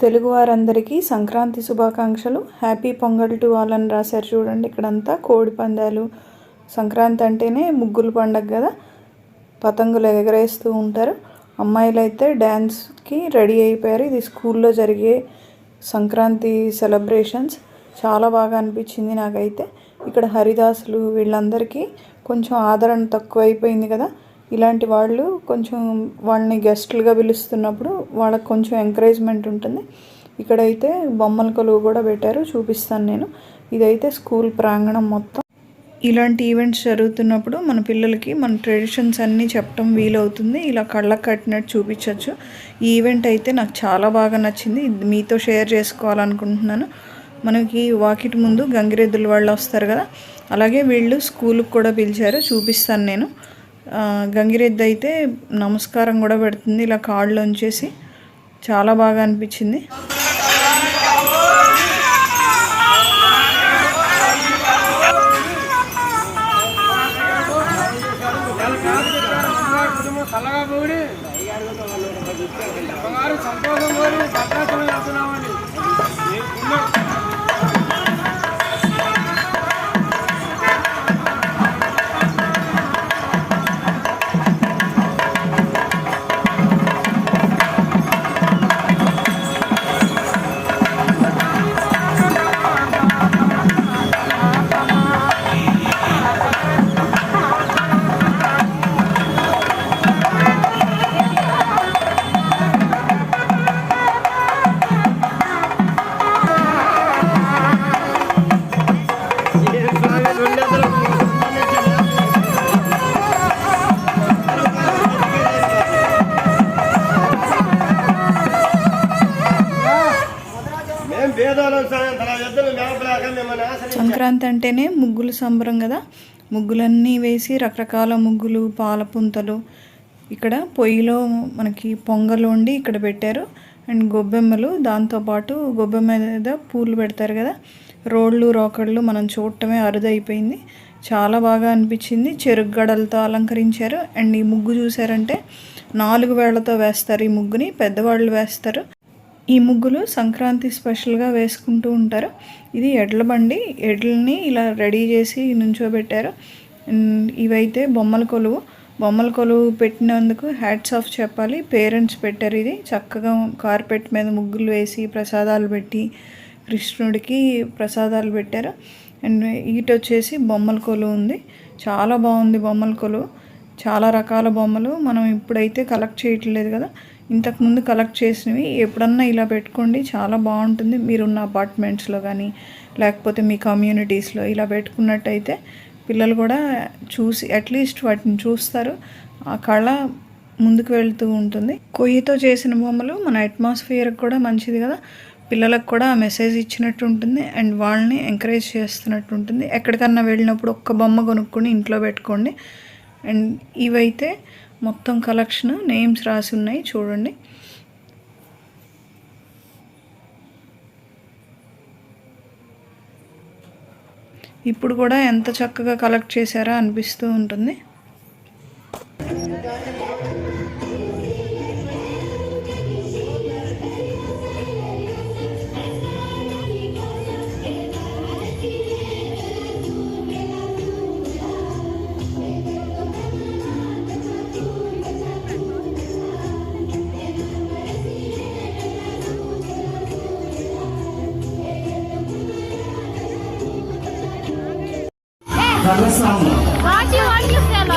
తెలుగు వారందరికీ సంక్రాంతి శుభాకాంక్షలు. Happy pongal to all అని రాశారు చూడండి ఇక్కడంతా. కోడి పందాలు సంక్రాంతి అంటేనే ముగ్గుల పండగ కదా. పతంగులు ఎగరేస్తూ ఉంటారు. అమ్మాయిలు అయితే డ్యాన్స్కి రెడీ అయిపోయారు. ఇది స్కూల్లో జరిగే సంక్రాంతి సెలబ్రేషన్స్. చాలా బాగా అనిపించింది నాకైతే. ఇక్కడ హరిదాసులు వీళ్ళందరికీ కొంచెం ఆదరణ తక్కువైపోయింది కదా. ఇలాంటి వాళ్ళు కొంచెం వాళ్ళని గెస్టులుగా పిలుస్తున్నప్పుడు వాళ్ళకి కొంచెం ఎంకరేజ్మెంట్ ఉంటుంది. ఇక్కడైతే బొమ్మల కొలువు కూడా పెట్టారు చూపిస్తాను నేను. ఇదైతే స్కూల్ ప్రాంగణం మొత్తం. ఇలాంటి ఈవెంట్స్ జరుగుతున్నప్పుడు మన పిల్లలకి మన ట్రెడిషన్స్ అన్నీ చెప్పడం వీలవుతుంది. ఇలా కళ్ళకు కట్టినట్టు చూపించవచ్చు ఈ ఈవెంట్ అయితే నాకు చాలా బాగా నచ్చింది. మీతో షేర్ చేసుకోవాలనుకుంటున్నాను. మనకి వాకిటి ముందు గంగిరెద్దుల వాళ్ళు వస్తారు కదా? అలాగే వీళ్ళు స్కూల్కి కూడా పిలిచారు చూపిస్తాను నేను. గంగిరెద్దు అయితే నమస్కారం కూడా పెడుతుంది. ఇలా కాళ్ళు ఉంచేసి చాలా బాగా అనిపించింది. సంక్రాంతి అంటేనే ముగ్గులు సంబరం కదా. ముగ్గులన్నీ వేసి రకరకాల ముగ్గులు పాల పుంతలు. ఇక్కడ పొయ్యిలో మనకి పొంగలు వండి ఇక్కడ పెట్టారు. అండ్ గొబ్బెమ్మలు దాంతోపాటు గొబ్బెమ్మ మీద పూలు పెడతారు కదా. రోళ్ళు రోకళ్ళు మనం చూడటమే అరుదైపోయింది. చాలా బాగా అనిపించింది. చెరుకు గడలతో అలంకరించారు. అండ్ ఈ ముగ్గు చూసారంటే నాలుగు వేళ్ళతో వేస్తారు ఈ ముగ్గుని పెద్దవాళ్ళు వేస్తారు. ఈ ముగ్గులు సంక్రాంతి స్పెషల్గా వేసుకుంటూ ఉంటారు. ఇది ఎడ్ల బండి. ఎడ్లని ఇలా రెడీ చేసి నుంచోబెట్టారు. అండ్ ఇవైతే బొమ్మల కొలువు. బొమ్మల కొలువు పెట్టినందుకు హ్యాట్స్ ఆఫ్ చెప్పాలి. పేరెంట్స్ పెట్టారు ఇది. చక్కగా కార్పెట్ మీద ముగ్గులు వేసి ప్రసాదాలు పెట్టి కృష్ణుడికి ప్రసాదాలు పెట్టారు. అండ్ ఇటు వచ్చేసి బొమ్మల కొలువు ఉంది. చాలా బాగుంది బొమ్మల కొలువు. చాలా రకాల బొమ్మలు మనం ఇప్పుడైతే కలెక్ట్ చేయట్లేదు కదా. ఇంతకుముందు కలెక్ట్ చేసినవి ఎప్పుడన్నా ఇలా పెట్టుకోండి చాలా బాగుంటుంది. మీరున్న అపార్ట్మెంట్స్లో కానీ లేకపోతే మీ కమ్యూనిటీస్లో ఇలా పెట్టుకున్నట్టయితే పిల్లలు కూడా చూసి అట్లీస్ట్ వాటిని చూస్తారు. ఆ కళ ముందుకు వెళ్తూ ఉంటుంది. కొయ్యతో చేసిన బొమ్మలు మన అట్మాస్ఫియర్కి కూడా మంచిది కదా. పిల్లలకు కూడా ఆ మెసేజ్ ఇచ్చినట్టు ఉంటుంది అండ్ వాళ్ళని ఎంకరేజ్ చేస్తున్నట్టు ఉంటుంది. ఎక్కడికన్నా వెళ్ళినప్పుడు ఒక్క బొమ్మ కొనుక్కొని ఇంట్లో పెట్టుకోండి. అండ్ ఇవైతే మొత్తం కలెక్షన్ నేమ్స్ రాసి ఉన్నాయి చూడండి. ఇప్పుడు కూడా ఎంత చక్కగా కలెక్ట్ చేశారా అనిపిస్తూ ఉంటుంది. What do you want to?